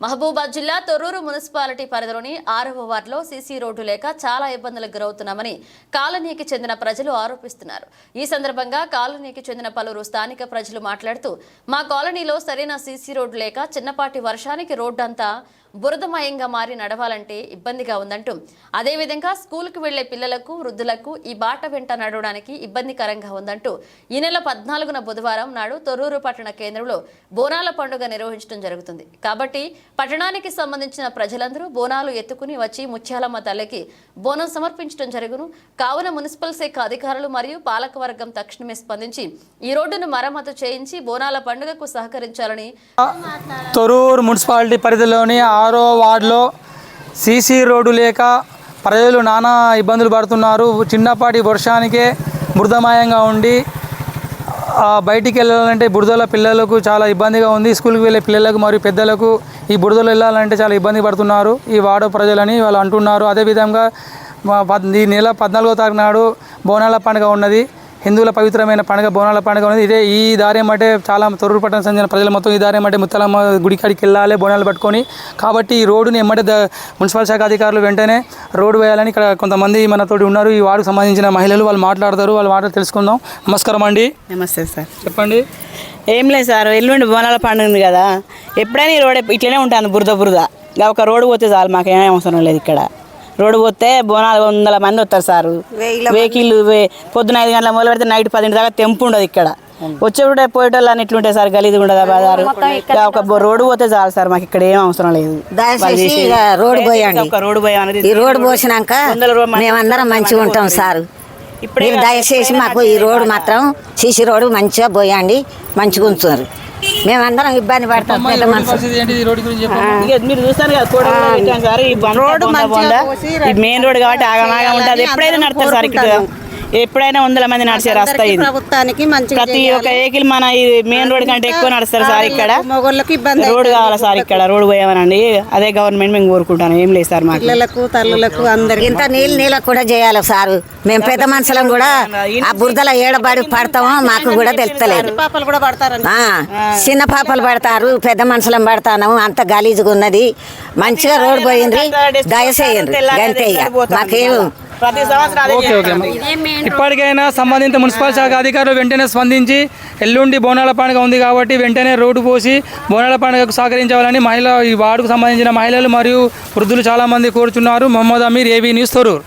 మహబూబాద్ జిల్లా తొర్రూరు మున్సిపాలిటీ పరిధిలోని ఆరవ వార్డులో సీసీ రోడ్డు లేక చాలా ఇబ్బందులకు గురవుతున్నామని కాలనీకి చెందిన ప్రజలు ఆరోపిస్తున్నారు. ఈ సందర్భంగా కాలనీకి చెందిన పలువురు స్థానిక ప్రజలు మాట్లాడుతూ మా కాలనీలో సరైన సీసీ రోడ్డు లేక చిన్నపాటి వర్షానికి రోడ్డు అంతా బురదమయంగా మారి నడవాలంటే ఇబ్బందిగా ఉందంటూ. అదేవిధంగా స్కూల్కి వెళ్ళే పిల్లలకు వృద్ధులకు ఈ బాట వెంట నడవడానికి ఇబ్బందికరంగా ఉందంటూ. ఈ నెల పద్నాలుగున బుధవారం నాడు తొర్రూరు పట్టణ కేంద్రంలో బోనాల పండుగ నిర్వహించడం జరుగుతుంది. కాబట్టి పట్టణానికి సంబంధించిన ప్రజలందరూ బోనాలు ఎత్తుకుని వచ్చి ముత్యాలమ్మ తల్లికి బోనం సమర్పించడం జరుగును. కావున మున్సిపల్ శాఖ అధికారులు మరియు పాలకవర్గం తక్షణమే స్పందించి ఈ రోడ్డును మరమ్మతు చేయించి బోనాల పండుగకు సహకరించాలని తొరూరు మున్సిపాలిటీ పరిధిలోని ఆరో వార్డులో సీసీ రోడ్డు లేక ప్రజలు నానా ఇబ్బందులు పడుతున్నారు. చిన్నపాటి వర్షానికే బురదమయంగా ఉండి బయటికి వెళ్ళాలంటే బురదల పిల్లలకు చాలా ఇబ్బందిగా ఉంది. స్కూల్కి వెళ్ళే పిల్లలకు మరియు పెద్దలకు ఈ బురదలో వెళ్ళాలంటే చాలా ఇబ్బంది పడుతున్నారు. ఈ వార్డు ప్రజలని వాళ్ళు అంటున్నారు. అదేవిధంగా పద్- ఈ నెల పద్నాలుగో తారీఖు నాడు బోనాల పండుగ ఉన్నది. హిందువుల పవిత్రమైన పండుగ బోనాల పండుగ ఉన్నది ఇదే. ఈ దారి అంటే చాలా తొర్రూరు పట్టణ సంబంధించిన ప్రజలు మొత్తం ఈ దారి అంటే ముత్తలమ్మ గుడి కాడికి వెళ్ళాలి బోనాలు పట్టుకొని. కాబట్టి ఈ రోడ్డుని ఎమ్మటే మున్సిపల్ శాఖ అధికారులు వెంటనే రోడ్డు వేయాలని ఇక్కడ కొంతమంది మనతోటి ఉన్నారు. ఈ వార్డుకు సంబంధించిన మహిళలు వాళ్ళు మాట్లాడతారు. వాళ్ళ మాటలు తెలుసుకుందాం. నమస్కారం అండి. నమస్తే సార్. చెప్పండి. ఏం లేదు సార్ ఎల్లుండి బోనాల పండుగ ఉంది కదా. ఎప్పుడైనా ఈ రోడ్ ఇట్లనే ఉంటుంది బురద బురద. ఒక రోడ్డు పోతే చాలు మాకు ఏమీ అవసరం లేదు ఇక్కడ. రోడ్డు పోతే బోనాలు వందల మంది వస్తారు సారు. వెహికల్ పొద్దున ఐదు గంటల మొదలు పెడితే నైట్ పదింటి దాకా తెంపు ఉండదు ఇక్కడ. వచ్చేప్పుడు పోయేటోళ్ళు అని ఇట్లుంటాయి సార్ గలీది ఉండదు ఇంకా ఒక రోడ్డు పోతే చాలు సార్ మాకు ఇక్కడ ఏం అవసరం లేదు. రోడ్డు పోయండి. రోడ్డు పోసినాక మేమందరం మంచిగా ఉంటాం సారు. ఇప్పుడే మీరు దయచేసి మాకు ఈ రోడ్డు మాత్రం సీసీ రోడ్డు మంచిగా పోయండి మంచిగా ఉంచుతారు. మేమందరం ఇబ్బంది పడతాం రోడ్డు రోడ్డు మీరు చూస్తారు కదా. ఈ మెయిన్ రోడ్ కాబట్టి ఆగమాగా ఉంటుంది. ఎప్పుడైనా నడుస్తారు సార్ ఇక్కడ ఎప్పుడైనా వందల మంది నడిచే రాస్తా ఇది ప్రభుత్వానికి ప్రతి ఒక్క వెహికల్ మన ఈ మెయిన్ రోడ్ కంటే ఎక్కువ నడుస్తారు సార్ ఇక్కడ. మొగోళ్ళకి ఇబ్బంది రోడ్ కావాలా సార్ ఇక్కడ రోడ్ పోయామనండి. అదే గవర్నమెంట్ మేము కోరుకుంటాను ఏం లేదు సార్ మాకు. పిల్లలకు తల్లులకు అందరికి. ఇంత నీళ్ళు నీళ్ళకు కూడా చేయాలి సారు. మేము పెద్ద మనుషులం కూడా ఆ బురదల ఏడబడి పడతామో మాకు కూడా తెలుస్తలేదు. పాపలు కూడా పడతారండి. ఆ, చిన్న పాపలు పడతారు పెద్ద మనుషులం పడతాను అంత గలీజుగా ఉన్నది. మంచిగా రోడ్డు పోయింది దయచేయండి గంతే ఇక. మాకేం ప్రతి సంవత్సరం. ఇప్పటికైనా సంబంధిత మున్సిపల్ శాఖ అధికారులు వెంటనే స్పందించి ఎల్లుండి బోనాల పండుగ ఉంది కాబట్టి వెంటనే రోడ్డు పోసి బోనాల పండుగకు సహకరించాలని మహిళ ఈ వార్డుకు సంబంధించిన మహిళలు మరియు వృద్ధులు చాలా మంది కోరుచున్నారు. Mohammed Ameer AB news Thorrur.